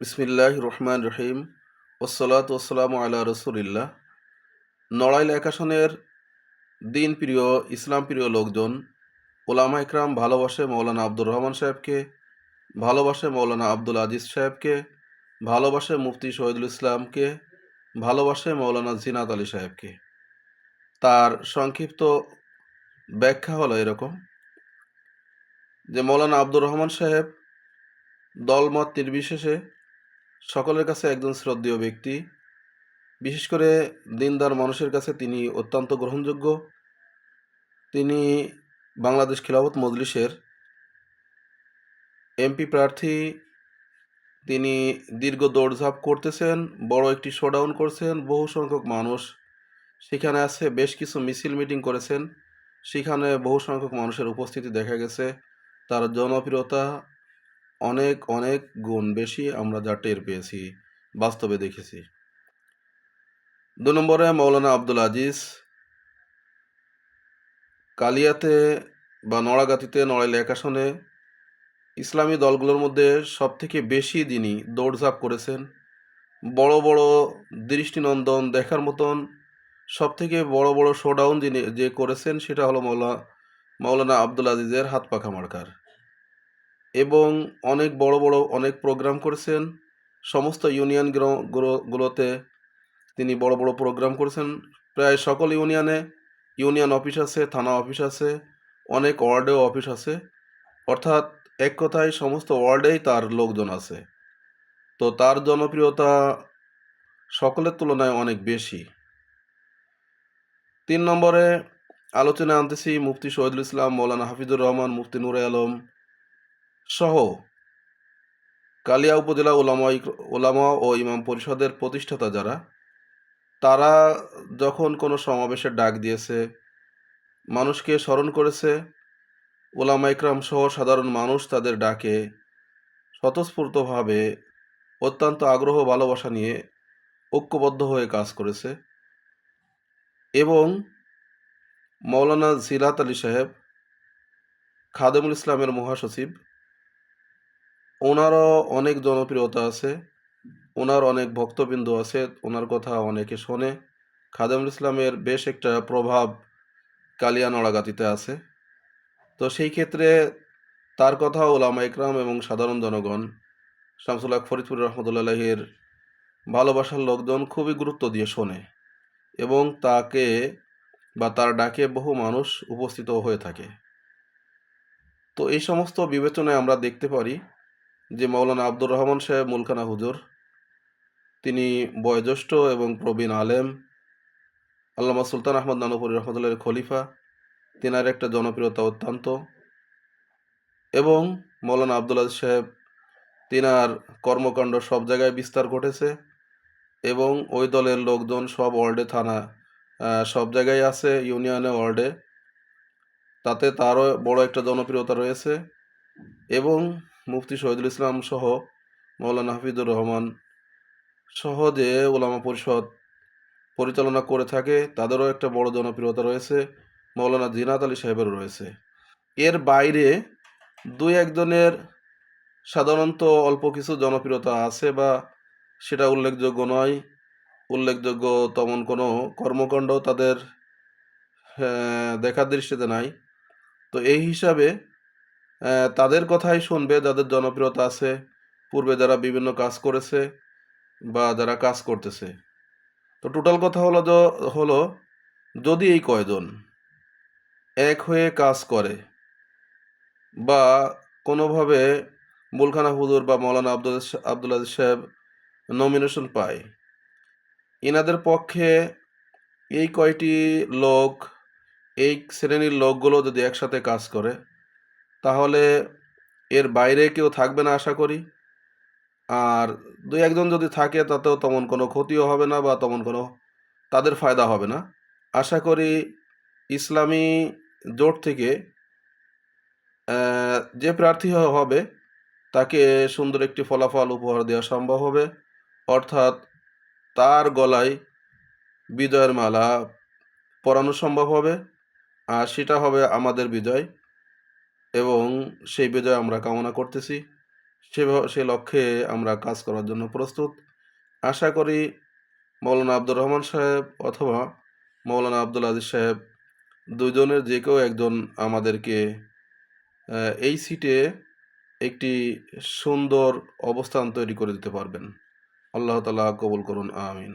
বিসমিল্লাহ রহমান রহিম। ওসলাত ওসালাম আল্লাহ রসুলিল্লাহ। নড়াইল একাশনের দিন প্রিয়, ইসলাম প্রিয় লোকজন, ওলামা ইকরাম ভালোবাসে মৌলানা আব্দুর রহমান সাহেবকে, ভালোবাসে মৌলানা আব্দুল আজিজ সাহেবকে, ভালোবাসে মুফতি শহীদুল ইসলামকে, ভালোবাসে মৌলানা জিনাত আলী সাহেবকে। তার সংক্ষিপ্ত ব্যাখ্যা হলো এরকম যে মৌলানা আব্দুর রহমান সাহেব দলমত নির্বিশেষে সকলের কাছে একজন শ্রদ্ধেয় ব্যক্তি। বিশেষ করে দিনদার মানুষের কাছে তিনি অত্যন্ত গ্রহণযোগ্য। তিনি বাংলাদেশ খিলাফত মজলিসের এমপি প্রার্থী। তিনি দীর্ঘ দৌড়ঝাঁপ করতেছেন, বড় একটি শোডাউন করছেন, বহু সংখ্যক মানুষ সেখানে আছে, বেশ কিছু মিছিল মিটিং করেছেন। সেখানে বহু সংখ্যক মানুষের উপস্থিতি দেখা গেছে। তার জনপ্রিয়তা অনেক অনেক গুণ বেশি আমরা যা টের পেয়েছি, বাস্তবে দেখেছি। দু নম্বরে মৌলানা আব্দুল আজিজ, কালিয়াতে বা নড়াগাতিতে, নড়াইল একাশনে ইসলামী দলগুলোর মধ্যে সবথেকে বেশি যিনি দৌড়ঝাঁপ করেছেন, বড় বড় দৃষ্টিনন্দন দেখার মতন সবথেকে বড় বড় শোডাউন যিনি যে করেছেন, সেটা হলো মৌলা মৌলানা আব্দুল আজিজের হাত পাখা মার্কার এবং অনেক বড় বড় অনেক প্রোগ্রাম করেছেন। সমস্ত ইউনিয়ন গুলোতে তিনি বড় বড় প্রোগ্রাম করেছেন। প্রায় সকল ইউনিয়নে ইউনিয়ন অফিস আছে, থানা অফিস আছে, অনেক ওয়ার্ডেও অফিস আছে। অর্থাৎ এক কথায় সমস্ত ওয়ার্ডেই তার লোকজন আছে। তো তার জনপ্রিয়তা সকলের তুলনায় অনেক বেশি। তিন নম্বরে আলোচনা আনতেছি মুফতি শহীদুল ইসলাম, মৌলানা হাফিজুর রহমান, মুফতি নুরে আলম সহ কালিয়া উপজেলা ওলামা ওলামা ও ইমাম পরিষদের প্রতিষ্ঠাতা যারা, তারা যখন কোনো সমাবেশের ডাক দিয়েছে, মানুষকে স্মরণ করেছে, ওলামা ইকরাম সহ সাধারণ মানুষ তাদের ডাকে, স্বতঃস্ফূর্তভাবে অত্যন্ত আগ্রহ, ভালোবাসা নিয়ে ঐক্যবদ্ধ হয়ে কাজ করেছে এবং মৌলানা জিলাত আলী সাহেব, খাদেমুল ইসলামের মহাসচিব ওনারও অনেক জনপ্রিয়তা আছে, ওনার অনেক ভক্তবিন্দু আছে, ওনার কথা অনেকে শোনে। খাদেমুল ইসলামের বেশ একটা প্রভাব কালিয়া নড়াগাতিতে আছে। তো সেই ক্ষেত্রে তার কথা ওলামা ইকরাম এবং সাধারণ জনগণ শামসুল্লাহ ফরিদপুর রহমতুল্লাহের ভালোবাসার লোকজন খুবই গুরুত্ব দিয়ে শোনে এবং তাকে বা তার ডাকে বহু মানুষ উপস্থিত হয়ে থাকে। তো এই সমস্ত বিবেচনায় আমরা দেখতে পারি যে মৌলানা আব্দুর রহমান সাহেব, মুলখানা হুজুর। তিনি বয়োজ্যেষ্ঠ এবং প্রবীণ আলেম। আল্লামা সুলতান আহমদ নানুপুরি রহমতুল্লাহের খলিফা। তেনার একটা জনপ্রিয়তা অত্যন্ত। এবং মৌলানা আব্দুল আজিজ সাহেব, তিনার কর্মকাণ্ড সব জায়গায় বিস্তার ঘটেছে। এবং ওই দলের লোকজন সব ওয়ার্ডে, থানা সব জায়গায় আছে, ইউনিয়নে ওয়ার্ডে। তাতে তারও বড় একটা জনপ্রিয়তা রয়েছে। এবং মুফতি শহীদুল ইসলাম সহ মৌলানা হাফিজুর রহমান সহ যে ওলামা পরিষদ পরিচালনা করে থাকে, তাদেরও একটা বড় জনপ্রিয়তা রয়েছে। মৌলানা জিনাত আলী সাহেবেরও রয়েছে। এর বাইরে দুই একজনের সাধারণত অল্প কিছু জনপ্রিয়তা আছে বা সেটা উল্লেখযোগ্য নয়। উল্লেখযোগ্য তেমন কোনো কর্মকাণ্ড তাদের দেখার দৃষ্টিতে নাই। তো এই হিসাবে তাদের কথাই শুনবে, যাদের জনপ্রিয়তা আছে, পূর্বে যারা বিভিন্ন কাজ করেছে বা যারা কাজ করতেছে। তো টোটাল কথা হলো হলো, যদি এই কয়জন এক হয়ে কাজ করে বা কোনোভাবে মুলখানা হুজুর বা মৌলানা আব্দুল আব্দুল আজিজ সাহেব নমিনেশন পায় এনাদের পক্ষে এই কয়টি লোক, এই শ্রেণির লোকগুলো যদি একসাথে কাজ করে তাহলে এর বাইরে কেউ থাকবে না আশা করি। আর দুই একজন যদি থাকে তাতেও তেমন কোনো ক্ষতিও হবে না বা তেমন কোনো তাদের ফায়দা হবে না। আশা করি ইসলামী জোট থেকে যে প্রার্থী হবে তাকে সুন্দর একটি ফলাফল উপহার দেওয়া সম্ভব হবে। অর্থাৎ তার গলায় বিজয়ের মালা পরানো সম্ভব হবে। আর সেটা হবে আমাদের বিজয়। এবং সেই বিজয় আমরা কামনা করতেছি। সে সে লক্ষ্যে আমরা কাজ করার জন্য প্রস্তুত। আশা করি মৌলানা আব্দুর রহমান সাহেব অথবা মৌলানা আব্দুল আজিজ সাহেব দুজনের যে কেউ একজন আমাদেরকে এই সিটে একটি সুন্দর অবস্থান তৈরি করে দিতে পারবেন। আল্লাহ তালা কবুল করুন, আমিন।